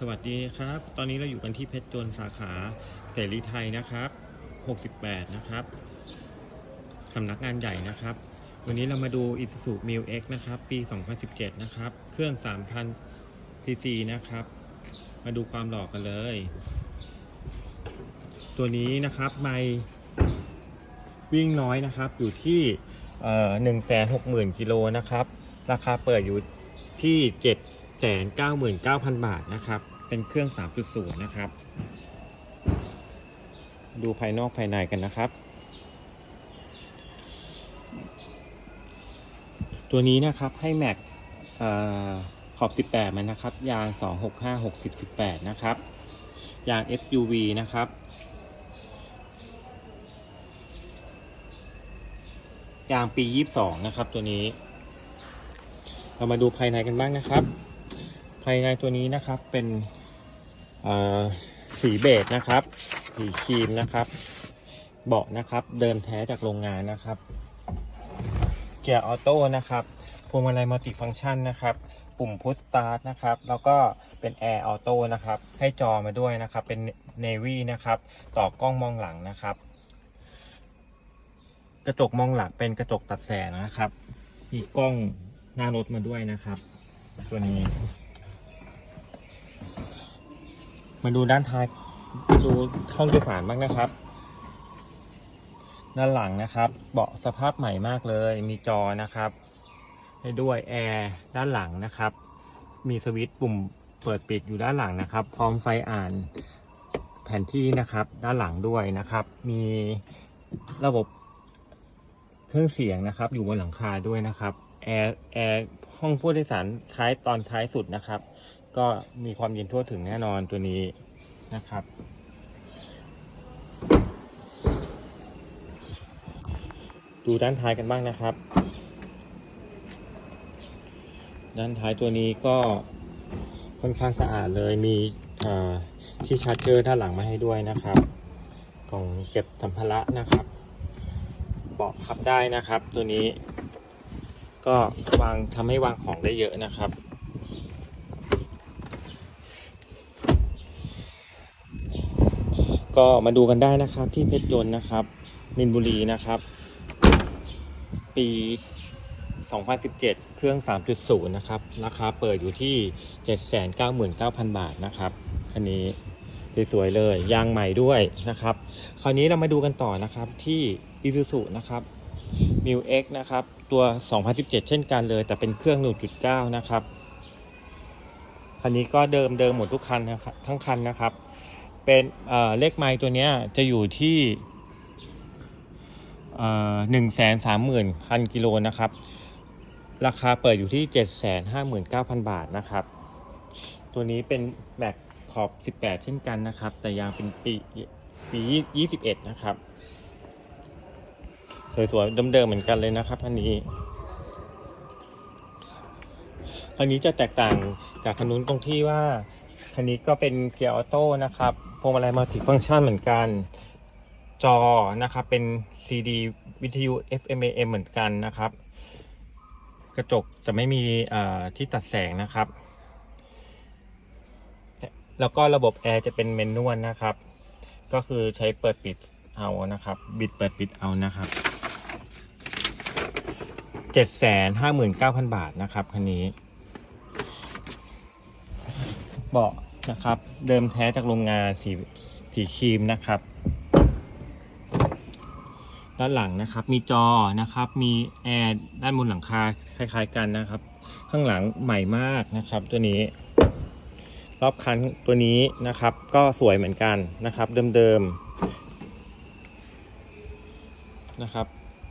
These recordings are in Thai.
สวัสดีครับ ตอนนี้เราอยู่กันที่เพชรจนสาขาเสรีไทยนะครับ 68 นะครับสำนักงานใหญ่นะครับ วันนี้เรามาดู Isuzu m i l X นะครับ ปี 2017 นะครับ เครื่อง 3,000 cc นะครับ มาดูความหล่อกันเลย ตัวนี้นะครับไม่วิ่งน้อยนะครับ อยู่ที่เอ่อ160,000กิโลนะครับ ราคาเปิดอยู่ที่ 799,000 บาทนะครับ เป็นเครื่อง 3.0 นะครับ ดูภายนอกภายในกันนะครับ ตัวนี้นะครับให้แม็กเอ่อขอบ 18 มันนะครับ ยาง 265 60 18 นะครับ ยาง SUV นะครับ ยางปี 22 นะครับตัวนี้ เรามาดูภายในกันบ้างนะครับ ภายในตัวนี้นะครับเป็นสีเบจนะครับ สีครีมนะครับเบาะนะครับ เดิมแท้จากโรงงานนะครับ เกียร์ออโต้นะครับพวงมาลัยมัลติฟังก์ชันนะครับ ปุ่มพุชสตาร์ทนะครับ แล้วก็เป็นแอร์ออโต้นะครับ ให้จอมาด้วยนะครับ เป็นเนวี่นะครับ ต่อกล้องมองหลังนะครับ กระจกมองหลังเป็นกระจกตัดแสงนะครับ มีกล้องหน้ารถมาด้วยนะครับ ตัวนี้ มาดูด้านท้ายดูห้องโดยสารบ้างนะครับ ด้านหลังนะครับ เบาะสภาพใหม่มากเลย มีจอนะครับให้ด้วยแอร์ด้านหลังนะครับ มีสวิตช์ปุ่มเปิดปิดอยู่ด้านหลังนะครับ พร้อมไฟอ่านแผนที่นะครับ ด้านหลังด้วยนะครับ มีระบบเครื่องเสียงนะครับ อยู่บนหลังคาด้วยนะครับแอร์แอร์ห้องผู้โดยสารท้ายตอนท้ายสุดนะครับ ก็มีความเย็นทั่วถึงแน่นอนตัวนี้นะครับ ดูด้านท้ายกันบ้างนะครับ ด้านท้ายตัวนี้ก็ค่อนข้างสะอาดเลยมีที่ชาร์จเจอร์ด้านหลังมาให้ด้วยนะครับกล่องเก็บสัมภาระนะครับเบาะพับได้นะครับ ตัวนี้ ก็วางทำให้วางของได้เยอะนะครับ ก็มาดูกันได้นะครับที่เพชรยนต์นะครับมินบุรีนะครับ ปี 2017 เครื่อง 3.0 นะครับ ราคาเปิดอยู่ที่ 799,000 บาทนะครับคันนี้สวยๆเลยยางใหม่ด้วยนะครับ คราวนี้เรามาดูกันต่อนะครับที่ Isuzu นะครับ m i l X นะครับ ตัว 2017 เช่นกันเลย แต่เป็นเครื่อง 1.9 นะครับ คันนี้ก็เดิมเดิมหมดทุกคันนะครับทั้งคันนะครับ เป็นเลขไมล์ตัวนี้จะอยู่ที่หนึ่งแสนสามหมื่นพันกิโลนะครับ ราคาเปิดอยู่ที่เจ็ดแสนห้าหมื่นเก้าพันบาทนะครับ ตัวนี้เป็นแม็กขอบสิบแปดเช่นกันนะครับ แต่ยางเป็นปีปียี่สิบเอ็ดนะครับ สวยๆเดิมๆเหมือนกันเลยนะครับอันนี้คันนี้จะแตกต่างจากคันนู้นตรงที่ว่า คันนี้ก็เป็นเกียร์ออโต้นะครับพวงมาลัยมัลติฟังก์ชันเหมือนกัน จอนะครับเป็น CD วิทยุ FM AM เหมือนกันนะครับ กระจกจะไม่มีที่ตัดแสงนะครับ แล้วก็ระบบแอร์จะเป็นเมนนวลนะครับ ก็คือใช้เปิดปิดเอานะครับ บิดเปิดปิดเอานะครับ759,000 บาทนะครับคันนี้ เบาะนะครับ เดิมแท้จากโรงงานสีสีครีมนะครับ ด้านหลังนะครับมีจอนะครับ มีแอร์ด้านบนหลังคาคล้ายๆกันนะครับ ข้างหลังใหม่มากนะครับ ตัวนี้ รอบคันตัวนี้นะครับ ก็สวยเหมือนกันนะครับ เดิมๆนะครับ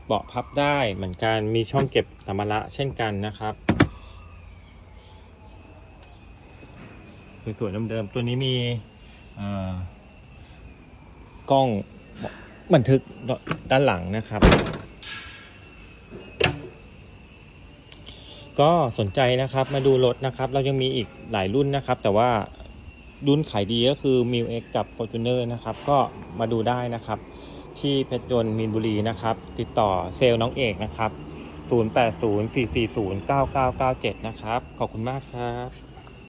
เบาะพับได้เหมือนกันมีช่องเก็บสัมภาระเช่นกันนะครับ สวยๆเดิมๆตัวนี้มีกล้องบันทึกด้านหลังนะครับ ก็สนใจนะครับมาดูรถนะครับ เรายังมีอีกหลายรุ่นนะครับ แต่ว่ารุ่นขายดีก็คือ m i l X กับ Fortuner นะครับ ก็มาดูได้นะครับ ที่เพชรยนต์มีนบุรีนะครับ ติดต่อเซลล์น้องเอกนะครับ 0804409997 นะครับ ขอบคุณมากครับ